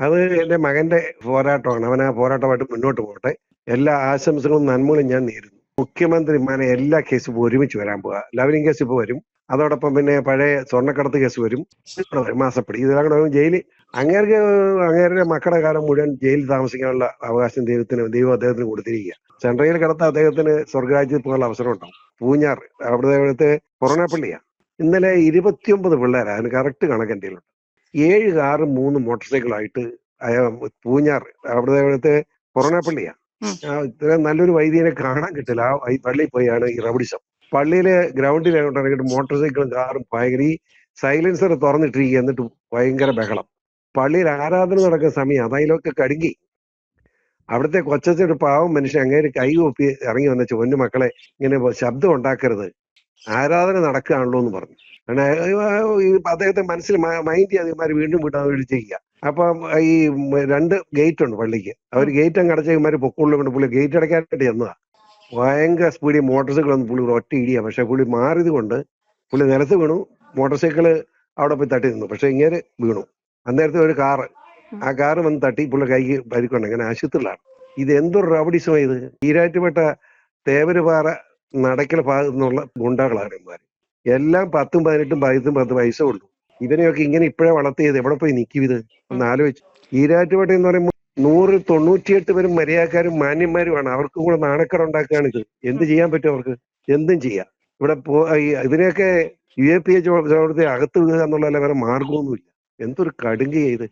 അത് എന്റെ മകന്റെ പോരാട്ടമാണ്. അവൻ ആ പോരാട്ടമായിട്ട് മുന്നോട്ട് പോകട്ടെ. എല്ലാ ആശംസകളും നന്മകളും ഞാൻ നേരുന്നു. മുഖ്യമന്ത്രിമാരെ എല്ലാ കേസും ഒരുമിച്ച് വരാൻ പോവാ. ലവലിംഗ് കേസ് ഇപ്പൊ വരും. അതോടൊപ്പം പിന്നെ പഴയ സ്വർണക്കടത്ത് കേസ് വരും. മാസപ്പെടി. ഇതെല്ലാം കൂടെ ജയിലിൽ അങ്ങേർക്ക് അങ്ങേരുടെ മക്കളുടെ കാലം മുഴുവൻ ജയിലിൽ താമസിക്കാനുള്ള അവകാശം ദൈവത്തിന് ദൈവം അദ്ദേഹത്തിന് കൊടുത്തിരിക്കുക. സെൻട്രയിൽ കിടത്ത അദ്ദേഹത്തിന് സ്വർഗരാജ്യത്ത് പോകാനുള്ള അവസരം ഉണ്ടാവും. പൂഞ്ഞാർ അവിടുത്തെ അവിടുത്തെ കൊറോണപ്പള്ളിയാണ് ഇന്നലെ ഇരുപത്തിയൊമ്പത് പിള്ളേരാ. അതിന് കറക്റ്റ് കണക്ക് എന്റെ ഏഴ് കാറും മൂന്ന് മോട്ടോർ സൈക്കിളായിട്ട് അയാൾ പൂഞ്ഞാർ അവിടുത്തെ അവിടുത്തെ കൊറോണ പള്ളിയാ. ഇത്ര നല്ലൊരു വൈദ്യനെ കാണാൻ കിട്ടില്ല. ആ പള്ളി പള്ളിയിൽ പോയാണ് ഈ റബഡിസം പള്ളിയിലെ ഗ്രൗണ്ടിൽ ഇറങ്ങിയിട്ട് മോട്ടോർ സൈക്കിളും കാറും ഭയങ്കര ഈ സൈലൻസർ തുറന്നിട്ടിരിക്കുക എന്നിട്ട് ഭയങ്കര ബഹളം. പള്ളിയിൽ ആരാധന നടക്കുന്ന സമയം അതതിലൊക്കെ കടുങ്ങി. അവിടുത്തെ കൊച്ചൊരു പാവം മനുഷ്യൻ അങ്ങേര് കൈ ഒപ്പി ഇറങ്ങി വന്ന ചൊന്നു മക്കളെ ഇങ്ങനെ ശബ്ദം ഉണ്ടാക്കരുത്. ആരാധന നടക്കുകയാണല്ലോ എന്ന് പറഞ്ഞു. അദ്ദേഹത്തെ മനസ്സിൽ മൈൻഡ് ചെയ്യാതെ വീണ്ടും വിടാൻ വേണ്ടി ചെയ്യുക അപ്പം ഈ രണ്ട് ഗേറ്റ് ഉണ്ട് പള്ളിക്ക്. അവർ ഗേറ്റ് അങ്ങ് അടച്ച ഇമാര് പൊക്കുള്ളിൽ കൊണ്ട് പുള്ളി. ഗേറ്റ് അടയ്ക്കാനായിട്ട് ചെന്നതാ. ഭയങ്കര സ്പീഡിൽ മോട്ടോർ സൈക്കിൾ വന്ന് പുള്ളി ഒറ്റ ഇടിയാ. പക്ഷെ പുള്ളി മാറിയത് കൊണ്ട് പുള്ളി നിലത്ത് വീണു. മോട്ടോർ സൈക്കിൾ അവിടെ പോയി തട്ടി നിന്നു. പക്ഷെ ഇങ്ങനെ വീണു. അന്നേരത്തെ ഒരു കാറ്. ആ കാറ് വന്ന് തട്ടി പുള്ളി കൈക്ക് പരിക്കൊണ്ട്. അങ്ങനെ ആശുപത്രിയിലാണ്. ഇത് എന്തൊരു റബഡിസമാണ് ഇത്? ഈരാറ്റുപേട്ട തേവരുപാറ നടക്കൽ ഭാഗത്തു നിന്നുള്ള ഗുണ്ടകളാണ് എല്ലാം പത്തും പതിനെട്ടും പതിനെട്ടും പത്ത് പൈസ ഉള്ളൂ ഇവനെയൊക്കെ ഇങ്ങനെ ഇപ്പോഴേ വളർത്തിയത് എവിടെ പോയി നിൽക്കും ഇത്? ഒന്ന് ആലോചിച്ചു. ഈരാറ്റുപേട്ട എന്ന് പറയുമ്പോൾ നൂറ് തൊണ്ണൂറ്റിയെട്ട് പേരും മര്യാദക്കാരും മാന്യന്മാരുമാണ്. അവർക്കും കൂടെ നാണക്കട ഉണ്ടാക്കുകയാണ് ഇത്. എന്ത് ചെയ്യാൻ പറ്റും അവർക്ക്? എന്തും ചെയ്യാം. ഇവിടെ പോ ഇതിനെയൊക്കെ യു എ പി എ ചോദ്യത്തെ അകത്ത് വീഴുക എന്നുള്ളതല്ല വേറെ മാർഗമൊന്നുമില്ല എന്തൊരു കടുങ്കി ഇത്?